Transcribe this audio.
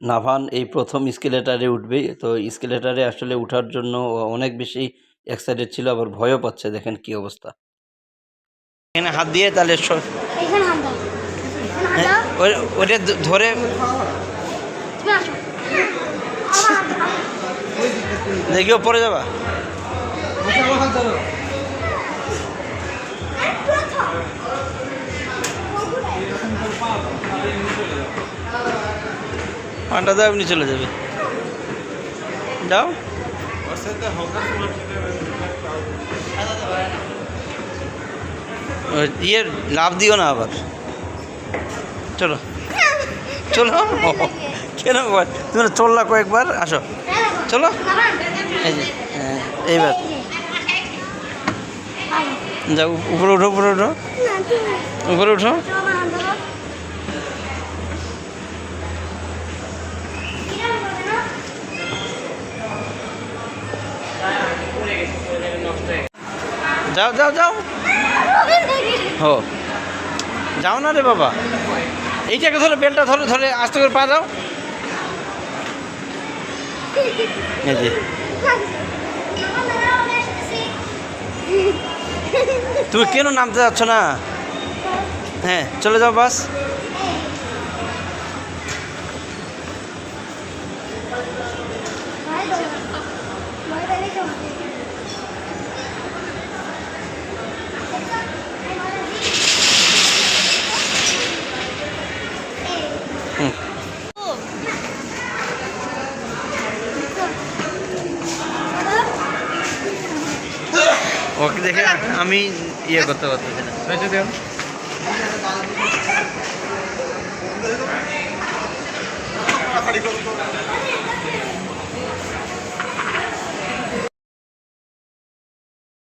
নাভান এই প্রথম স্কেলেটারে উঠবে। তো স্কেলেটারে আসলে উঠার জন্য ও অনেক বেশি এক্সাইটেড ছিল আবার ভয়ও পাচ্ছে দেখেন কি অবস্থা। এখানে হাত দিয়ে তাহলে ওটা ধরে তুমি আসো। আমার হাত দেখিও পড়ে যাবা দাও এমনি চলে যাবে। ওই ইয়ে লাভ দিও না আবার। চলো। চলো। কেন? তুমি চললা কয়েকবার আসো। চলো। হ্যাঁ, এইবার। যাও উপরে উঠো উপরে উঠো। উপরে উঠো। যাও যাও যাও। হো। যাও না রে বাবা। এইটাকে ধরো, বেলটা ধরে ধরে আস্তে করে পা দাও। এই যে। তুমি কেন নামতে যাচ্ছ না? হ্যাঁ চলে যাও, বাস। হুম ওকে দেখে আমি ইয়ে করতে পারতেছি না।